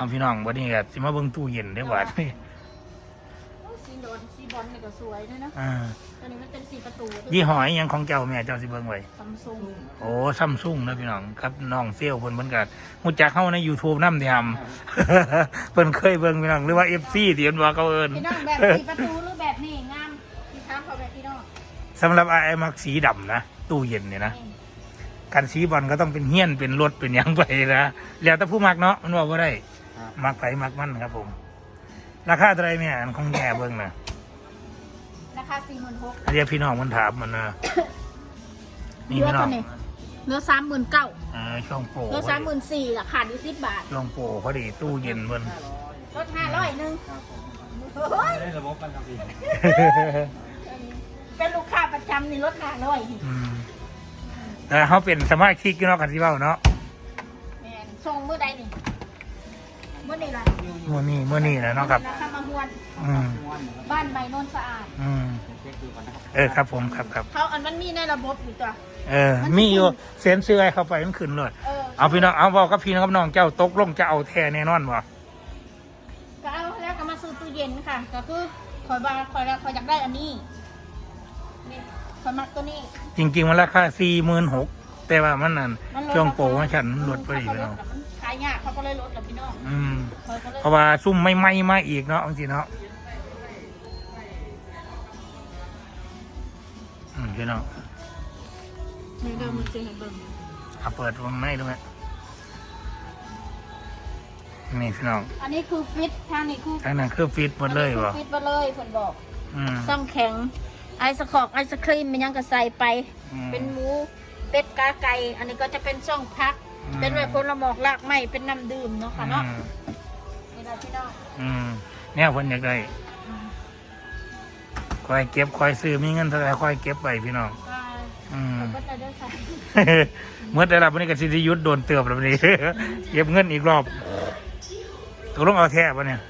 เอาพี่น้องวันนี้ก็สิมาเบิ่งตู้เย็นได้บ่นี่โอ้สีดอนสีบอลเนี่ยก็สวยด้วยนะอ่าอันนี้มันเป็นสีประตูยี่ห้ออิหยังของเจ้าแม่เจ้าสิเบิ่งไว้ซัมซุงโอ้ซัมซุงนะพี่น้องครับน้องเซี่ยวเพิ่นเพิ่นก็ฮู้จักเฮาใน YouTube นำที่ทำ เพิ่นเคยเบิ่งพี่น้องหรือว่า FC ที่เพิ่นว่าเขาเอิ้นพี่น้องแบบสีประตูหรือแบบนี้งามพี่ถามเขาแบบพี่น้องสำหรับไอ้มักสีดำนะตู้เย็นเนี่ยนะ นี่การสีบอลก็ต้องเป็นเฮี้ยนเป็นรถเป็นหยังไปนะแล้วแต่ผู้มักเนาะมันบอกว่าได้ครับ มักไผมักมันครับผม ราคาเท่าไหรแม่อันของแง่เบิ่งนะราคาสี่หมื่นหกเรียกพี่น้องมันถามมันนะนี่พี่น้องเหลือสามหมื่นเก้าเออช่วงโปรเหลือสามหมื่นสี่ละขาดอยู่สิบบาทช่วงโปรพอดีตู้เย็นเพิ่นลดห้าร้อยหนึ่งครับผมโอ้ยได้ระบบกันครับพี่เป็นลูกค้าประจำนี่ลดห้าร้อยอืมแต่เขาเป็นสมาชิกอยู่เนาะกันที่เว้าเนาะแมนส่งเมื่อใดนี่ เมื่อนี่ล่ะเมื่อนี้เมื่อนี้นะเนาะครับราคามาฮวนอืมม้วนนะครับบ้านใบโนนสะอาด อืมผมเช็คดูก่อนนะครับเออครับผมครับครับ เขาอันมันมีในระบบอยู่ตัว เออ มีอยู่เซ็นเสื้อให้เข้าไปมันขึ้นเลยเออเอาพี่น้องเอาบอกกับพี่น้องกับน้องเจ้าตกลงจะเอาแท้แน่นอนบ่ก็เอาแล้วก็มาซื้อตู้เย็นค่ะ ก็คือคอยบาคอยคอยอยากได้อันนี้นี่คอยมักตัวนี้จริง ๆ มันราคาสี่หมื่นหกแต่ว่ามันนั่นมันลดช่วงโปรว่าฉันลดไปอีกเขาแล้วลดแต่มันขายยากเขาก็เลยลดกับพี่น้องอืมคอยก็เลยเพราะว่าซุ่มไม่ไหม้มาอีกเนาะจริงๆเนาะอืมพี่น้องนี่เดิมมันจะเห็นเบิ่งเอาเปิดวงในด้วยนี่พี่น้องอันนี้คือฟิตทางนี้คือทั้งนั้นคือฟิตหมดเลยอันนี้บ่คือฟิตมาเลยคนบอกอืมซ่อมแข็ง ไอศครอกไอศครีมมันยังก็ใส่ไป อืมเป็นหมูเป็ดกาไก่ อันนี้ก็จะเป็นช่องพักอืม เป็นแบบผลหมอกลากไม้เป็นน้ำดื่มเนาะค่ะเนาะอืมนี่เราพี่น้องอืมเนี่ยเพิ่นอยากได้คอยเก็บคอยซื้อมีเงินเท่าไหร่คอยเก็บไปพี่น้องอ่าอืมขอบคุณเด้อค่ะเมื่อได้รับวันนี้ก็สิได้หยุดโดนเตือบแล้ววันนี้เก็บเงินอีกรอบตกลงเอาแท้ปะเนี่ย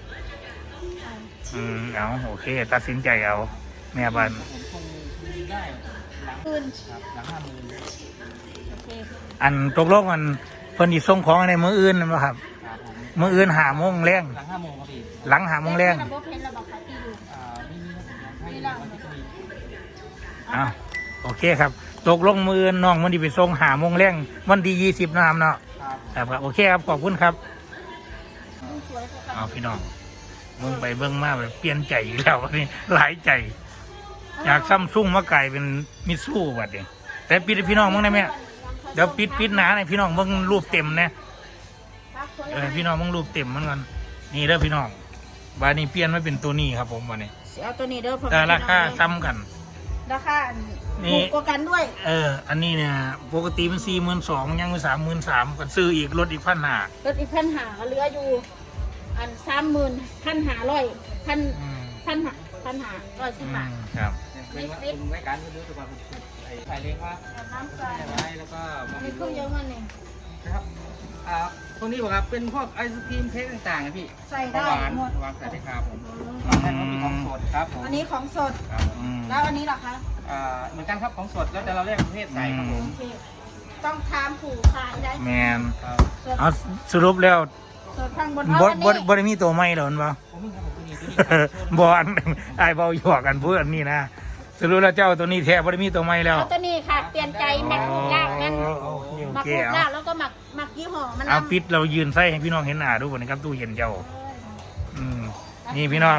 อืมเอาโอเค ตัดสินใจเอาแม่บ้านผม คงได้หลังคืนครับหลังห้าหมื่นโอเคอันตกลงมันเพิ่นสิส่งของในมื้ออื่นนั่นบ่ครับ ครับผมมื้ออื่นหาโมงแรงหลังห้าโมงครับพี่หลังหาโมงแรง ระบบเห็นระบบขายที่อยู่อ่าไม่มีครับผมให้วันที่มีอ้าวโอเคครับ ตกลงมื้ออื่นน้องมันสิไปส่งหาโมงแรงวันที่20นะครับเนาะครับครับโอเคครับขอบคุณครับดูสวยกว่ากัน เอาพี่น้องเบิ่งไปเบิ่งมาแบบเปลี่ยนใจอีกแล้ววันนี้หลายใจ อยากซัมซุงมากลายเป็นมิตซูบัดเดียแต่ปิดให้พี่น้องมึงได้ไหมเดี๋ยวปิดปิดหนาให้พี่น้องมึงรูปเต็มนะเออให้พี่น้องมึงรูปเต็มมันก่อนนี่เด้อพี่น้องบานนี้เปลี่ยนมาเป็นตัวนี้ครับผมวันนี้เอาตัวนี้เด้อพ่อแต่แม่ราคาพี่น้องซ้ำกัน ราคานี่ถูกกว่ากันด้วย เออ อันนี้เนี่ยปกติมันสี่หมื่นสองยังเป็นสามหมื่นสามก็ซื้ออีกลดอีกพันห้ารถอีกพันหาเหลืออยู่ อันสามหมื่นพันหาร้อยพันอืมพันหาพันหาร้อยสิอืบบาทมครับ เป็นว่าคุณไว้การรู้ตัวผมไอ้ถ่ายเลี้ยงว่าน้ำใสไว้แล้วก็อันนี้เครื่องเยอะมันนี่นะครับอ่าพวกนี้บอกครับเป็นพวกไอศครีมเค้กต่างๆนะพี่ใส่ขอได้งหวานหมดวางใส่ได้ครับผมวางได้เพราะมีของสดครับผมอันนี้ของสดครับอืมแล้วอันนี้ล่ะคะอ่าเหมือนกันครับของสดแล้วแต่เราเรียกประเภทใส่ครับผมโอเคต้องทามผูขายได้แมนครับสดเอาสรุปแล้วสดข้างบนบ่เอาอันบ่นี้บ่ได้มีตัวใหม่หรอมันบ่ผมมีครับผมตัวนี้ตัวนี้ครับบอันไอ้ายเบาหยอกกันเพื่อนนี่นะ สรุปแล้วเจ้าตัวนี้แท้บ่ได้มีตัวใหม่แล้ว เอาตัวนี้ค่ะ เปลี่ยนใจหมักลูกลากนั้นโอเคหโอมักเคลูกเอาลากแล้วก็หมักหมักยี่ห้อมันเอานำปิดเรายืนใส่ให้พี่น้องเห็นหน้าดูบ่นะครับตู้เย็นเจ้า อืมนี่พี่น้อง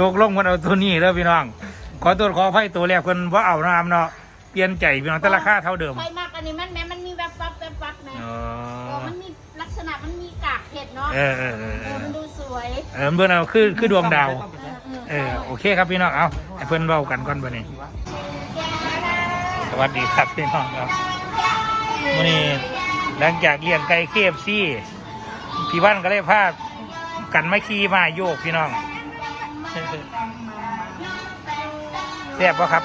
ตกลงมันเอาตัวนี้แล้วพี่น้อง ขอตัวขออภัยตัวแรกเพิ่นบ่เอาน้ำเนาะเปลี่ยนใจพี่น้องแต่ราคาเท่าเดิมไฟมากอันนี้มันแม้มันมีแวบฟับแวบฟับแม่อ๋อเออมันมีลักษณะมันมีกากเผ็ดเนาะเออเออเออเอเอออมันดูสวย เออเบิ่งเอาคือคือดวงดาวต้องไปใช้ เออโอเคครับพี่น้องเอาให้เพิ่อนเว้ากันก่อนบัดนี้สวัสดีครับพี่น้องครับวันนี้หลังจากเลี้ยงไก่เคฟซี่พี่วันก็เลยพากันไมาขี่มาโยกพี่น้องแซ่บปะครับ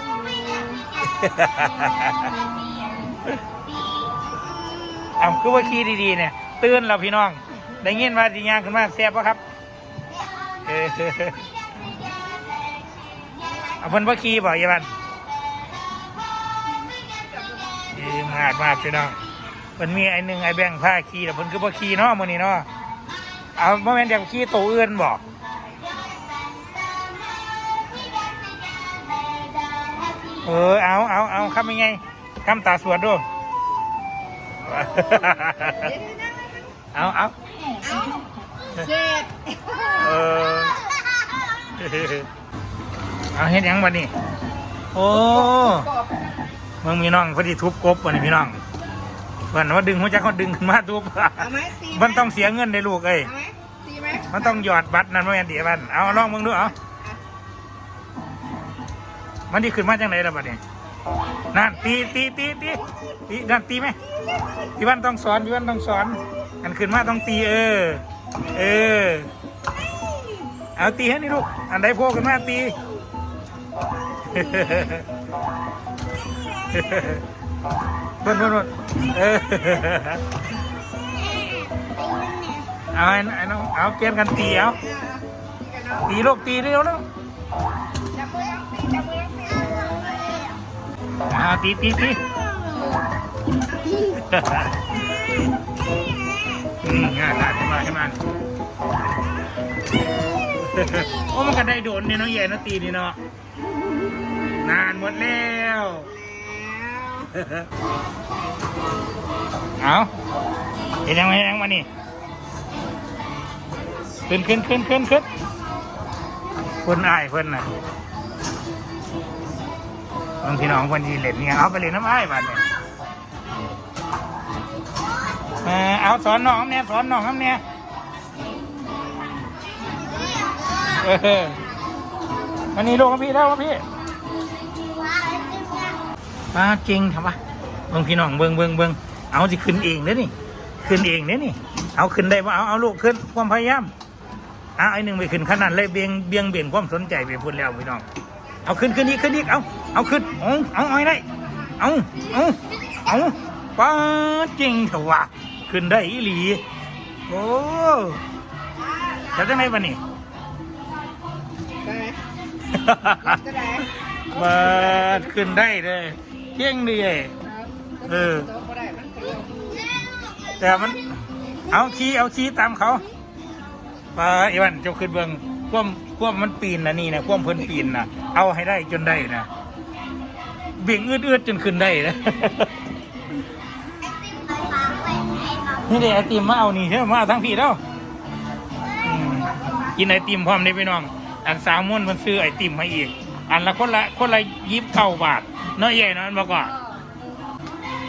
อ่ำคือว่าขี่ดีๆเนี่ยตื่นแล้วพี่น้อง ได้ยินว่าดีงานขึ้นมาแซ่บปะครับ เออ เอาเพิ่นว่าขี่บ่อยาบันดีมากมากพี่น้องมันมีไอ้หนึ่งไอ้แบงค์ผ้าขี่แต่เพิ่นคือบ่ขี่เนาะมื้อนี้เนาะเอาโมเมนต์อยากขี่ตัวอื่นบอกเออเอาเอาเอาคำยังไงคำตาสวดดูเอาเอาเจ็บเออ เอาเห็นยังวันนี้ โอ้มึงมีน้องพอดีทุบกบวันนี้พี่น้องเพื่อนว่าดึงหัวใจเขาดึงขึ้นมาทุบเอาไหมตีไหมันต้องเสียเงินในลูกเอ้ย เอาไหมตีไหมมันต้องหยอดบัตรนั่นมาแม่นดีมันเอาลองมึงดูเอา มันดีขึ้นมาจังไหนล่ะบัดนี้ นั่นตีตีตีตีตีนั่นตีไหมพี่วันต้องสอนพี่วันต้องสอนอันขึ้นมาต้องตีเออ เออ เอาตีให้นี่ลูก อันใดโผล่ขึ้นมาตี เบิ่นเบิ่นเบิ่นเออเอาไอ้ไอ้น้องเอาเกมกันตีเอาตีลูกตีเร็วแล้วจับมือเอาตีจับมือเอาตีตีตีตีอืมง่ายได้ขึ้นมาขึ้นมาโอ้มันก็ได้โดนเนี่ยน้องใหญ่เนาะตีนี่เนาะ นานหมดแล้วเอาเห็นยังไงยังมานี่ขึ้นขึ้นขึ้นขึ้นขึ้นเพิ่นอายเพิ่นน่ะบางพี่น้องเพิ่นยีเล่นเนี่ยเอาไปเล่นน้ำอ้ายบ้านเนี่ยเออเอาสอนน้องเนี่ยสอนน้องเนี่ยออวันนี้ลูกกับพี่แล้วกับพี่ มาจริงทำปะเบิ่งพี่น้องเบิ่งเบิ่งเบิ่งเอาสิขึ้นเองเด้อนี่ ขึ้นเองเด้อนี่ เอาขึ้นได้ว่าเอาเอาลูกขึ้นความพยายามเอาไอ้หนึ่งไปขึ้นขนาดเลยเบียงเบียงเบี่ยนความสนใจไปพูดแล้วพี่น้อง เอาขึ้นขึ้นอีกขึ้นอีกเอาเอาขึ้นเอาเอาเอาให้ได้ เอาเอาเอาป้าจริงเถอะวะขึ้นได้อีหลีโอ้จะได้ไหมวันนี้ได้ไหมจะได้เปิดขึ้นได้เลย เที่ยงดีเลยเออโต๊ะก็ได้มันเร็วแต่มัน เอาชี้เอาชี้ตามเขาปลาอีวันเจ้าขึ้นเบิงควมควมมันปีนนะนี่นะควมเพิ่นปีนนะเอาให้ได้จนได้นะเบี่ยงอืดอืดๆจนขึ้นได้นะนี่เด็ไอติมมาเอานี่เถอะมาเอาทั้งพี่แล้วอืมกินไอติมพร้อมได้พี่น้อง อันสาวม้วนมันซื้อไอติมมาอีก อันละคนละคนละยิบเก้าบาท เนาะใหญ่เนาะอันบอกว่า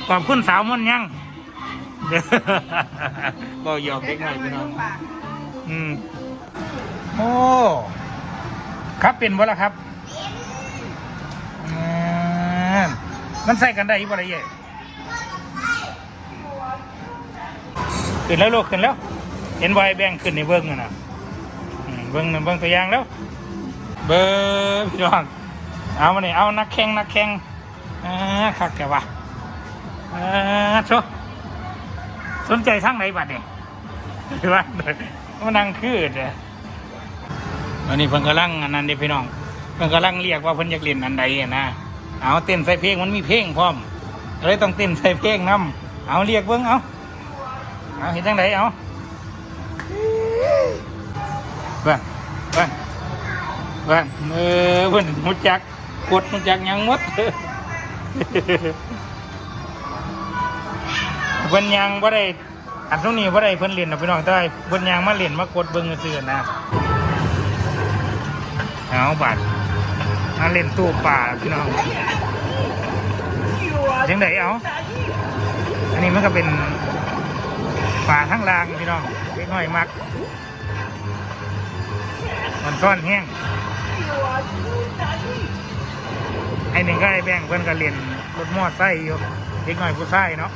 ขอบคุณสาวม้วนยังเด้อก็หยอกเด็กหน่อยพี่น้องอืมโอ้ครับเป็นบ่ละครับอืมมันใส่กันได้อีกบ่ละเย่ขึ้นแล้วลูกขึ้นแล้ว เห็นไวแบ่งขึ้นในเบิ้งน่ะนะเบิ้งน่ะเบิ้งตัวอย่างแล้ว เบิ้งพี่น้องเอามาเนี่ยเอานักแข่งนักแข่ง อ่าคักแกวะอ่าโชสนใจทางไหนบัดเนี่ยหรือว่ามันนั่งคือเด้อวันนี้เพิ่นกำลังอันนั้นเด้พี่น้องเพิ่นกำลังเรียกว่าเพิ่นอยากเล่นอันใดนะเอาเต้นใส่เพลงมันมีเพลงพร้อมเลยต้องเต้นใส่เพลงนํเอาเรียกเบิ่งเอาเอาเห็นจังไดเอาเบิ่งเบิ่งเบิ่งเออเพิ่นรู้จักกดรู้จักยังมด เพิ่นยังบ่าได้อันตรงนี้บ่าได้เพิ่นเล่นนะพี่น้องแต่ว่าเพิ่นยังมาเล่นมากดเบิ่งซื่อนะเอาบัดมาเล่นตู้ป่าพี่น้องจังไดเอาอันนี้มันก็เป็นป่าทั้งรางพี่น้องเล็กน้อยมักมันซ่อนแห้ง ไอ้หนึ่งก็ไอ้แบงค์เพิ่อนก็เล่นรถมอไซค์อยู่เด็กหน้อยผู้ชายเนาะ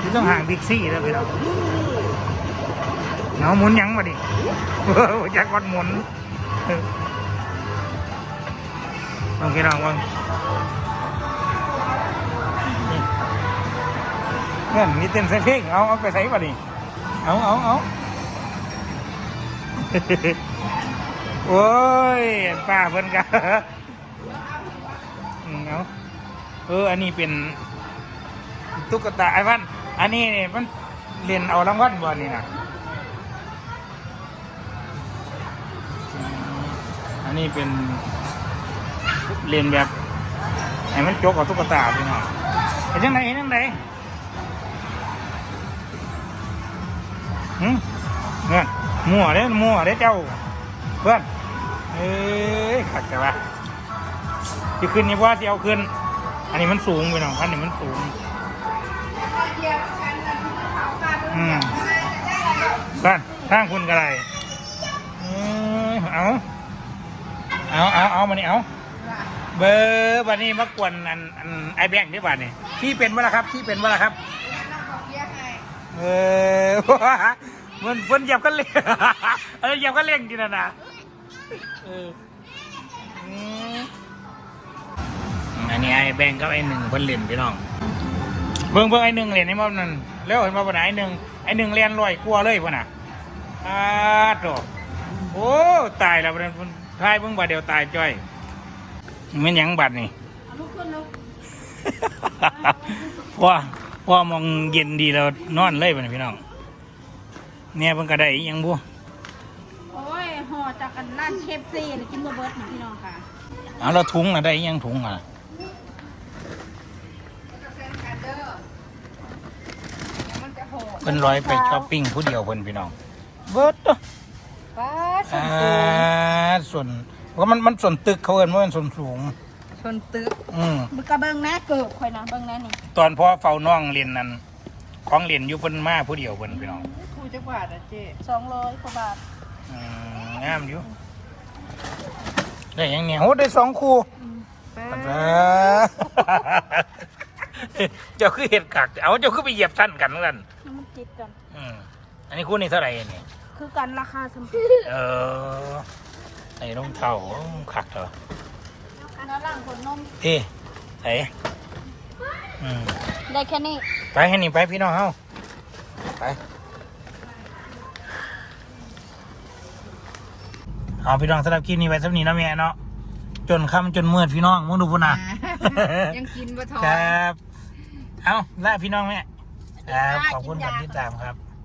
ที่ต้องห่างบิ๊กซี่แล้วพี่น้องเอาหมุนยังมาดิอยากวัดหมุนลองพี่น้องวังเงี้ยมีเต้นใส่เพลงเอาเอาไปใส่มาดิเอาเอาเอา โอ้ยป้าเพิ่นกันเอาเออ อันนี้เป็นตุ๊กตาไอ้พันอันนี้เนี่ยมันเรียนเอารางวัลบอลนี่นะอันนี้เป็นเรียนแบบไอ้มันจกกับตุ๊กตาพี่น้องเห็นยังไงเห็นยังไงหืมเนี่ยมั่วเด้มั่วเด้เจ้า เพื่อนเอ้ยขัดแต่ว่าที่ขึ้นนี่ว่าที่เอาขึ้น อันนี้มันสูงไปหน่อยอันนี้มันสูงอืมบ้านทางคุณกระไรเอ้ยเอาเอาเอาเอามานี่เอาเบอร์วันนี้มากวนอันอันไอแบงค์ที่บ้านนี่ที่เป็นวะละครับที่เป็นวะละครับ เออ มันเพิ่นเหยียบกันเล่งเออเหยียบกันเล่งจริงนะนะเอออืมอันนี้ไอ้แบงค์กับไอ้หนึ่งเพิ่นเล่นพี่น้อง เบิ่งเบิ่งไอ้หนึ่งเล่นในมอบนั่นแล้วเห็นมาวันไหนไอ้หนึ่งไอ้หนึ่งเรียนลอยกลัวเลยพ่นน่ะอ้าโตโอ้ตายแล้วมันทายเบิ่งบาดเดียวตายจ้อยมันหยังบัดนี่เอาลุกขึ้นลุกพ่อพ่อมองเย็นดีแล้วนอนเลยพ่นน่ะพี่น้อง เนี่ยเพิ่งกระไดอิหยังบัวโอ้ยห่อจากกันร้านเคฟซีกินบะเบิร์ดนะพี่น้องค่ะเอาแล้วถุงน่ะได้อิหยังถุงอะเพิ่นลอยไปช้อปปิ้งผู้เดียวเพิ่นพี่น้อง เบิดเด้อป้าอ่าส่วนเพราะมันมันส่วนตึกเขาเอินว่ามันส่วนสูง ชนตึกอืม มึงกระเบิงแน่เกิบคอยนะเบิงแน่นี่ ตอนพ่อเฝ้าน้องเรียนนั้น ของเรียนอยู่เพิ่นมาผู้เดียวเพิ่นพี่น้องครูจักบาทอะเจ๊สองร้อยกว่าบาทอืมงามอยู่ได้หยังเนี่ยโหได้สองคู่ป้าเออเจ้าคือเห็ดกักเอาเจ้าคือไปเหยียบสั้นกันนั่นให้มันจิตกันอืมอันนี้คู่นี้เท่าไหร่เนี่ยคือกันราคาสมบูเออไอ้รองเท้าขักเถอะแล้วล่างขนนมเอ๊ะไอ้อืมได้แค่นี้ ไปให้นี่ไปพี่น้องเฮาไปเอาพี่น้องสำหรับคลิปนี้ไว้สำนี้นะแม่เนาะจนค่ำจนมืดพี่น้องมึงดูพุ่นนะยังกินบะทอครับ เอาล่าพี่น้องแม่ครับขอบคุณกับที่ตามครับ